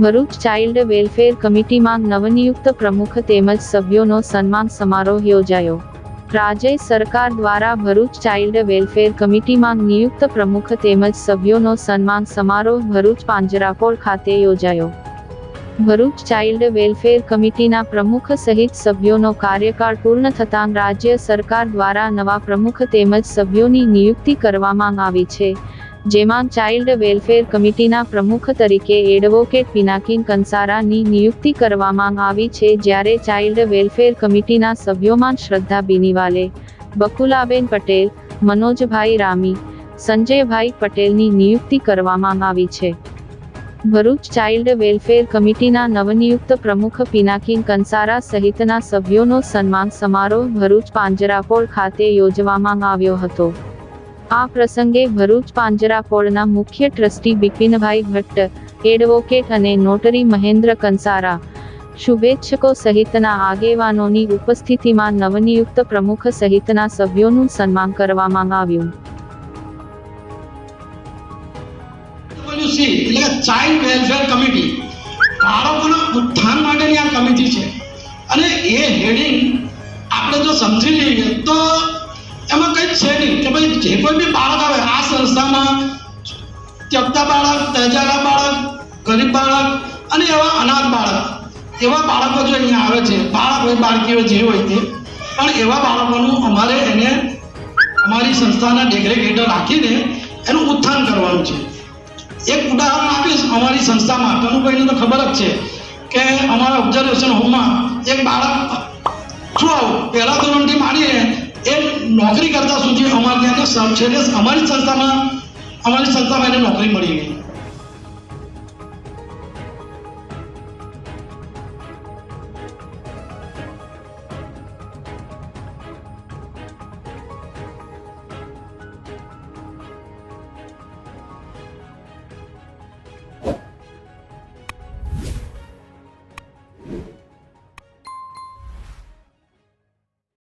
Bharuch child welfare કમિટીમાં નવનિયુક્ત પ્રમુખ તેમજ સભ્યોનો સન્માન સમારોહ યોજાયો. રાજ્ય સરકાર દ્વારા ભરૂચ ચાઇલ્ડ વેલફેર કમિટીમાં નિયુક્ત પ્રમુખ તેમજ સભ્યોનો સન્માન સમારોહ ભરૂચ પાંજરાપોળ ખાતે યોજાયો. ભરૂચ ચાઇલ્ડ વેલફેર કમિટીના પ્રમુખ સહિત સભ્યોનો કાર્યકાળ પૂર્ણ થતાં રાજ્ય સરકાર દ્વારા નવા પ્રમુખ તેમજ સભ્યોની નિયુક્તિ કરવામાં આવી છે. જેમાં ચાઇલ્ડ વેલફેર કમિટીના પ્રમુખ તરીકે એડવોકેટ પિનાકીન કંસારાની નિયુક્તિ કરવામાં આવી છે, જ્યારે ચાઇલ્ડ વેલફેર કમિટીના સભ્યોમાં શ્રદ્ધા બિનીવાલે, બકુલાબેન પટેલ, મનોજભાઈ રામી, સંજયભાઈ પટેલની નિયુક્તિ કરવામાં આવી છે. ભરૂચ ચાઇલ્ડ વેલફેર કમિટીના નવનિયુક્ત પ્રમુખ પિનાકીન કંસારા સહિતના સભ્યોનો સન્માન સમારોહ ભરૂચ પાંજરાપોળ ખાતે યોજવામાં આવ્યો હતો. આ પ્રસંગે ભરૂચ પાંજરાપોળના મુખ્ય ટ્રસ્ટી બિપિનભાઈ ભટ્ટ, એડવોકેટ અને નોટરી મહેન્દ્ર કંસારા, શુભેચ્છકો સહિતના આગેવાનોની ઉપસ્થિતિમાં નવનિયુક્ત પ્રમુખ સહિતના સભ્યોનું સન્માન કરવામાં આવ્યું. માટેની આ કમિટી છે. અને એ હેડિંગ આપણે જો સમજી લઈએ તો એમાં કંઈ છે નહીં. કે ભાઈ જે કોઈ બી બાળક આવે, આ સંસ્થામાં ચપતા બાળક તેજારા બાળક, ગરીબ બાળક અને એવા અનાથ બાળક. એવા બાળકો જો અહીંયા આવે છે, બાળક હોય બાળકી હોય જે હોય તે, પણ એવા બાળકોનું અમારે એને અમારી સંસ્થાના દેખરેખ હેઠળ રાખીને એનું ઉત્થાન કરવાનું છે. એક ઉદાહરણ આપીશ અમારી સંસ્થામાં. કનુભાઈને તો ખબર જ છે કે અમારા ઓબ્ઝર્વેશન હોમમાં એક બાળક, શું આવું? પહેલા એ નોકરી કરતા સુધી અમારે ત્યાં સબ છે ને અમારી સંસ્થામાં અમારી સંસ્થામાં એને નોકરી મળી ગઈ.